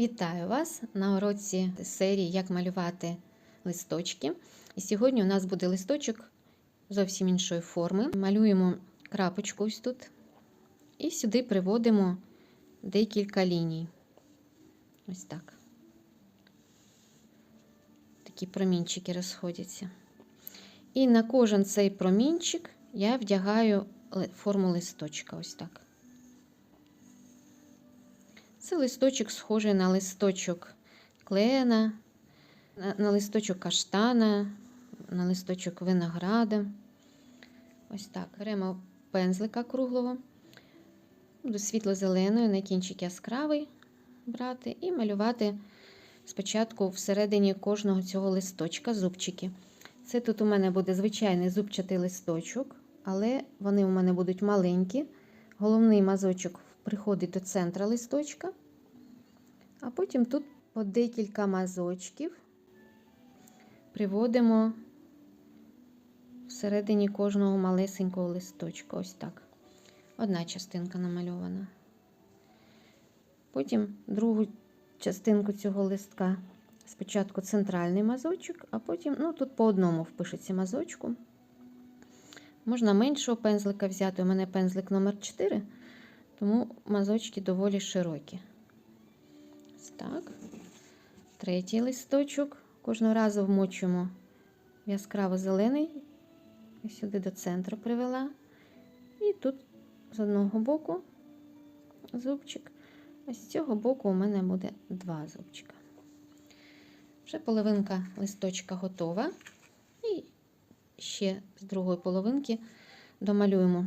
Вітаю вас на уроці серії Як малювати листочки. І сьогодні у нас буде листочок зовсім іншої форми. Малюємо крапочку ось тут. І сюди приводимо декілька ліній. Ось так. Такі промінчики розходяться. І на кожен цей промінчик я вдягаю форму листочка. Ось так. Це листочок схожий на листочок клена, на, листочок каштана, на листочок винограда. Ось так. Беремо пензлика круглого, до світло-зеленої, на кінчик яскравий брати і малювати спочатку всередині кожного цього листочка зубчики. Це тут у мене буде звичайний зубчатий листочок, але вони у мене будуть маленькі. Головний мазочок приходить до центра листочка, а потім тут по декілька мазочків приводимо всередині кожного малесенького листочка. Ось так. Одна частинка намальована. Потім другу частинку цього листка. Спочатку центральний мазочок, а потім, ну, тут по одному впишеться мазочку. Можна меншого пензлика взяти. У мене пензлик номер 4 тому мазочки доволі широкі. Ось так. Третій листочок. Кожного разу вмочуємо яскраво-зелений. І сюди до центру привела. І тут з одного боку зубчик, а з цього боку у мене буде два зубчика. Вже половинка листочка готова. І ще з другої половинки домалюємо.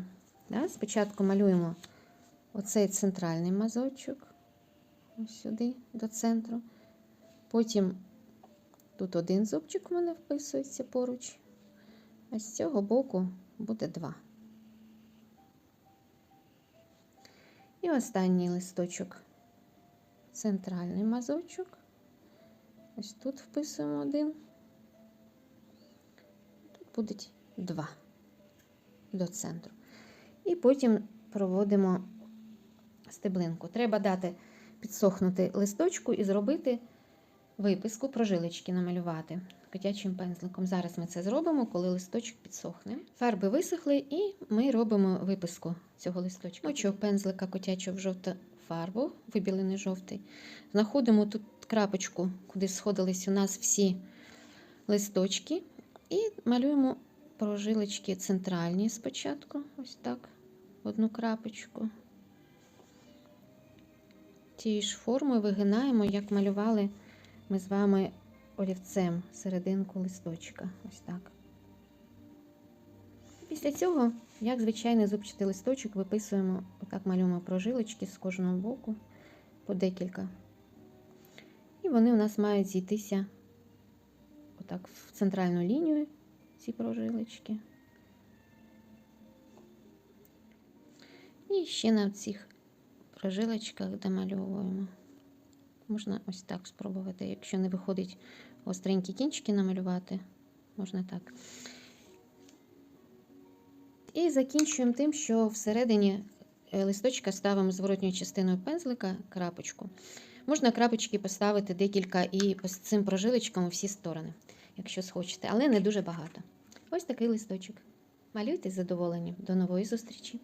Спочатку малюємо оцей центральний мазочок, сюди до центру. Потім тут один зубчик у мене вписується поруч, а з цього боку буде два. І останній листочок, центральний мазочок. Ось тут вписуємо один. Тут будуть два до центру. І потім проводимо стеблинку. Треба дати підсохнути листочку і зробити виписку, прожилочки намалювати котячим пензликом. Зараз ми це зробимо, коли листочок підсохне. Фарби висохли, і ми робимо виписку цього листочка. Мочу пензлика котячого в жовту фарбу, вибілений жовтий. Знаходимо тут крапочку, куди сходились у нас всі листочки, і малюємо прожилочки центральні спочатку, ось так, одну крапочку. Тією ж формою вигинаємо, як малювали ми з вами олівцем серединку листочка. Ось так. Після цього, як звичайний зубчатий листочок, виписуємо, отак малюємо прожилочки з кожного боку по декілька. І вони у нас мають зійтися отак в центральну лінію, ці прожилочки. І ще на цих прожилочках домальовуємо. Можна ось так спробувати, якщо не виходить остренькі кінчики намалювати, можна так. І закінчуємо тим, що всередині е, листочка ставимо зворотньою частиною пензлика крапочку. Можна крапочки поставити декілька і з цим прожилочком у всі сторони, якщо схочете, але не дуже багато. Ось такий листочок. Малюйте з. До нової зустрічі!